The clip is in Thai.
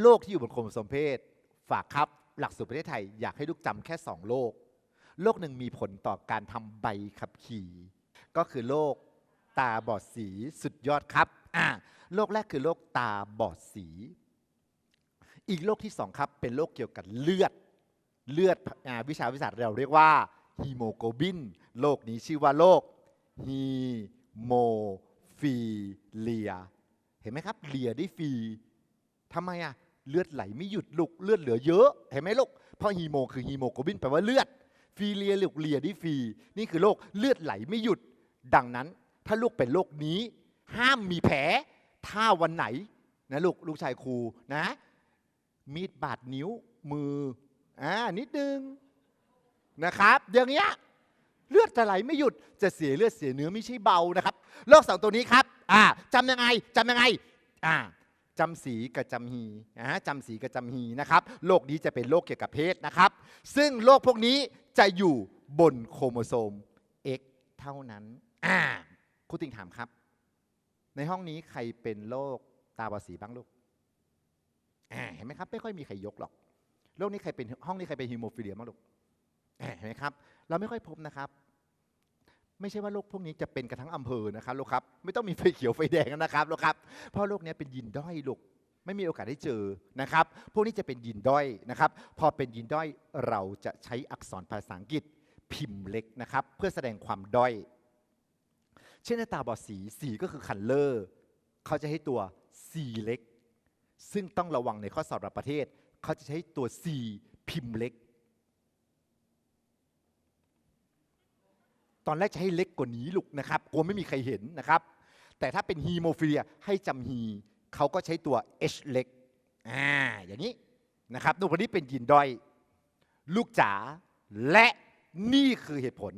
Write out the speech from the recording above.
โรคที่อยู่บนโครโมโซมเพศ ฝากครับ หลักสูตรประเทศไทยอยากให้ลูกจำแค่ 2โรคโรคหนึ่งมีผลต่อการทำใบขับขี่ ก็คือโรคตาบอดสีสุดยอดครับอ่าโรคแรกคือโรคตาบอดสี อีกโรคที่สองครับ เป็นโรคเกี่ยวกับเลือด เลือดอวิชาวิชาสตร์เราเรียกว่าฮีโมโกลบินโรคนี้ชื่อว่าโรคฮีโมฟีเลีย เห็นไหมครับเลียได้ฟี ทำไมอะเลือดไหลไม่หยุดลุกเลือดเหลือเยอะเห็นไหมลูกเพราะฮีโมคือฮีโมโกลบินแปลว่าเลือดฟีเลียลูกเลียด้ฟรีนี่คือโรคเลือดไหลไม่หยุด ดังนั้น ถ้าลูกเป็นโรคนี้ ห้ามมีแผลถ้าวันไหนนะลูกลูกชายครูนะ มีดบาดนิ้วมืออ่านิดนึงนะครับ อย่างเงี้ยเลือดจะไหลไม่หยุดจะเสียเลือดเสียเนื้อไม่ใช่เบานะครับโรคสองตัวนี้ครับอ่าจำยังไงจำยังไงอ่า จำสีกับจำฮีอ่าจำสีกับจำฮีนะครับโรคนี้จะเป็นโรคเกี่ยวกับเพศนะครับ ซึ่งโรคพวกนี้จะอยู่บนโครโมโซม X เท่านั้นอ่าครูติงถามครับ ในห้องนี้ใครเป็นโรคตาบอดสีบ้างลูกอ่าเห็นไหมครับไม่ค่อยมีใครยกหรอกโรคนี้ใครเป็นห้องนี้ใครเป็นฮีโมฟิเลียบ้างลูกเห็นไหมครับ เราไม่ค่อยพบนะครับ ไม่ใช่ว่าโรคพวกนี้จะเป็นกันทั้งอำเภอนะครับลูกครับ ไม่ต้องมีไฟเขียวไฟแดงนะครับลูกครับ เพราะโรคนี้เป็นยีนด้อยลูกไม่มีโอกาสได้เจอนะครับ พวกนี้จะเป็นยีนด้อยนะครับ พอเป็นยีนด้อยเราจะใช้อักษรภาษาอังกฤษพิมพ์เล็กนะครับ เพื่อแสดงความด้อย เช่นในตาบอดสีสีก็คือคันเลอร์เขาจะให้ตัว C เล็ก ซึ่งต้องระวังในข้อสอบระดับประเทศ เขาจะใช้ตัว C พิมพ์เล็ก ตอนแรกจะให้เล็กกว่านี้ลูกนะครับกลัวไม่มีใครเห็นนะครับ แต่ถ้าเป็นฮีโมฟิเลียให้จำฮีเขาก็ใช้ตัว H เล็กอ่าอย่างนี้นะครับนูกคนนี้เป็นยีนด้อย ลูกจ๋าและนี่คือเหตุผล